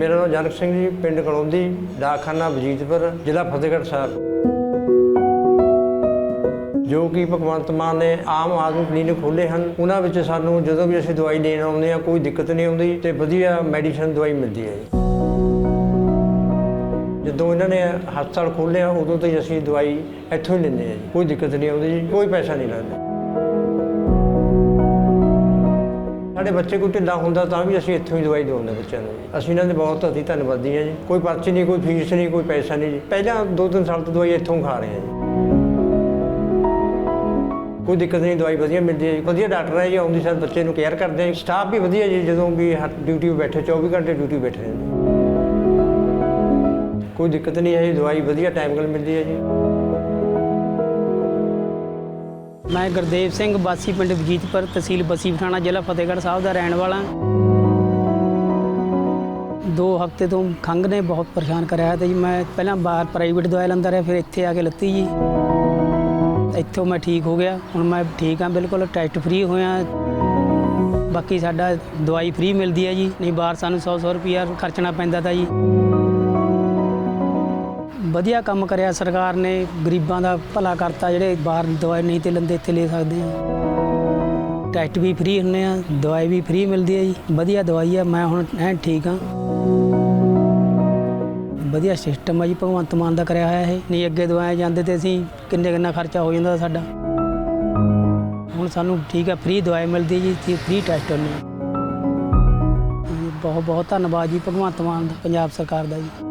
ਮੇਰਾ ਨਾਂ ਜਨਕ ਸਿੰਘ ਜੀ, ਪਿੰਡ ਕਲੌਂਦੀ, ਡਾਕਖਾਨਾ ਵਜੀਦਪੁਰ ਜ਼ਿਲ੍ਹਾ ਫਤਿਹਗੜ੍ਹ ਸਾਹਿਬ। ਜੋ ਕਿ ਭਗਵੰਤ ਮਾਨ ਨੇ ਆਮ ਆਦਮੀ ਕਲੀਨਿਕ ਖੋਲ੍ਹੇ ਹਨ, ਉਹਨਾਂ ਵਿੱਚ ਸਾਨੂੰ ਜਦੋਂ ਵੀ ਅਸੀਂ ਦਵਾਈ ਲੈਣ ਆਉਂਦੇ ਆ ਕੋਈ ਦਿੱਕਤ ਨਹੀਂ ਆਉਂਦੀ ਤੇ ਵਧੀਆ ਮੈਡੀਸਨ ਦਵਾਈ ਮਿਲਦੀ ਹੈ ਜੀ। ਜਦੋਂ ਇਹਨਾਂ ਨੇ ਹਸਪਤਾਲ ਖੋਲ੍ਹਿਆ, ਉਦੋਂ ਤੋਂ ਹੀ ਅਸੀਂ ਦਵਾਈ ਇੱਥੋਂ ਹੀ ਲੈਂਦੇ ਹਾਂ ਜੀ। ਕੋਈ ਦਿੱਕਤ ਨਹੀਂ ਆਉਂਦੀ ਜੀ, ਕੋਈ ਪੈਸਾ ਨਹੀਂ ਲੱਗਦਾ ਸਾਡੇ ਬੱਚੇ ਕੋਈ ਢਿੱਲਾ ਹੁੰਦਾ ਤਾਂ ਵੀ ਅਸੀਂ ਇੱਥੋਂ ਹੀ ਦਵਾਈ ਦਵਾਉਂਦੇ ਬੱਚਿਆਂ ਨੂੰ ਜੀ। ਅਸੀਂ ਇਹਨਾਂ ਦੇ ਬਹੁਤ ਅਸੀਂ ਧੰਨਵਾਦੀ ਹਾਂ ਜੀ। ਕੋਈ ਪਰਚੀ ਨਹੀਂ, ਕੋਈ ਫੀਸ ਨਹੀਂ, ਕੋਈ ਪੈਸਾ ਨਹੀਂ ਜੀ। ਪਹਿਲਾਂ ਦੋ ਤਿੰਨ ਸਾਲ ਤੋਂ ਦਵਾਈ ਇੱਥੋਂ ਖਾ ਰਹੇ ਹਾਂ ਜੀ। ਕੋਈ ਦਿੱਕਤ ਨਹੀਂ, ਦਵਾਈ ਵਧੀਆ ਮਿਲਦੀ ਹੈ ਜੀ। ਵਧੀਆ ਡਾਕਟਰ ਹੈ ਜੀ ਆਉਂਦੀ ਸਾਰ ਬੱਚੇ ਨੂੰ ਕੇਅਰ ਕਰਦੇ ਆ ਸਟਾਫ ਵੀ ਵਧੀਆ ਜੀ, ਜਦੋਂ ਵੀ ਡਿਊਟੀ 'ਤੇ ਬੈਠੇ 24 ਘੰਟੇ ਡਿਊਟੀ ਬੈਠੇ ਨੇ ਕੋਈ ਦਿੱਕਤ ਨਹੀਂ ਹੈ ਜੀ, ਦਵਾਈ ਵਧੀਆ ਟਾਈਮ ਨਾਲ ਮਿਲਦੀ ਹੈ ਜੀ। ਮੈਂ ਗੁਰਦੇਵ ਸਿੰਘ ਬਾਸੀ ਪਿੰਡ ਵਜੀਤਪੁਰ, ਤਹਿਸੀਲ ਬਸੀ ਪਠਾਣਾ, ਜ਼ਿਲ੍ਹਾ ਫਤਿਹਗੜ੍ਹ ਸਾਹਿਬ ਦਾ ਰਹਿਣ ਵਾਲਾ। ਦੋ ਹਫ਼ਤੇ ਤੋਂ ਖੰਘ ਨੇ ਬਹੁਤ ਪਰੇਸ਼ਾਨ ਕਰਿਆ ਤੇ ਜੀ, ਮੈਂ ਪਹਿਲਾਂ ਬਾਹਰ ਪ੍ਰਾਈਵੇਟ ਦਵਾਈ ਲੈਂਦਾ ਰਿਹਾ, ਫਿਰ ਇੱਥੇ ਆ ਕੇ ਲੱਤੀ ਜੀ। ਇੱਥੋਂ ਮੈਂ ਠੀਕ ਹੋ ਗਿਆ, ਹੁਣ ਮੈਂ ਠੀਕ ਹਾਂ, ਬਿਲਕੁਲ ਟੈਸਟ ਫ੍ਰੀ ਹੋਇਆ। ਬਾਕੀ ਸਾਡਾ ਦਵਾਈ ਫ੍ਰੀ ਮਿਲਦੀ ਹੈ ਜੀ, ਨਹੀਂ ਬਾਹਰ ਸਾਨੂੰ 100 100 ਰੁਪਿਆ ਖਰਚਣਾ ਪੈਂਦਾ ਤਾਂ ਜੀ। ਵਧੀਆ ਕੰਮ ਕਰਿਆ ਸਰਕਾਰ ਨੇ, ਗਰੀਬਾਂ ਦਾ ਭਲਾ ਕਰਤਾ, ਜਿਹੜੇ ਬਾਹਰ ਦਵਾਈ ਨਹੀਂ ਤੇ ਲੈਂਦੇ ਇੱਥੇ ਲੈ ਸਕਦੇ ਆ। ਟੈਸਟ ਵੀ ਫ੍ਰੀ ਹੁੰਨੇ ਆ, ਦਵਾਈ ਵੀ ਫ੍ਰੀ ਮਿਲਦੀ ਹੈ ਜੀ। ਵਧੀਆ ਦਵਾਈ ਆ, ਮੈਂ ਹੁਣ ਐਨ ਠੀਕ ਆ। ਵਧੀਆ ਸਿਸਟਮ ਆ ਜੀ, ਭਗਵੰਤ ਮਾਨ ਦਾ ਕਰਿਆ ਹੋਇਆ ਇਹ। ਨਹੀਂ ਅੱਗੇ ਦਵਾਏ ਜਾਂਦੇ ਤੇ ਅਸੀਂ ਕਿੰਨੇ ਕਿੰਨਾ ਖਰਚਾ ਹੋ ਜਾਂਦਾ ਸਾਡਾ। ਹੁਣ ਸਾਨੂੰ ਠੀਕ ਆ ਫ੍ਰੀ ਦਵਾਈ ਮਿਲਦੀ ਜੀ, ਤੇ ਫ੍ਰੀ ਟੈਸਟ ਹੁੰਦੇ ਆ। ਬਹੁਤ ਬਹੁਤ ਧੰਨਵਾਦ ਜੀ, ਭਗਵੰਤ ਮਾਨ ਦਾ, ਪੰਜਾਬ ਸਰਕਾਰ ਦਾ ਜੀ।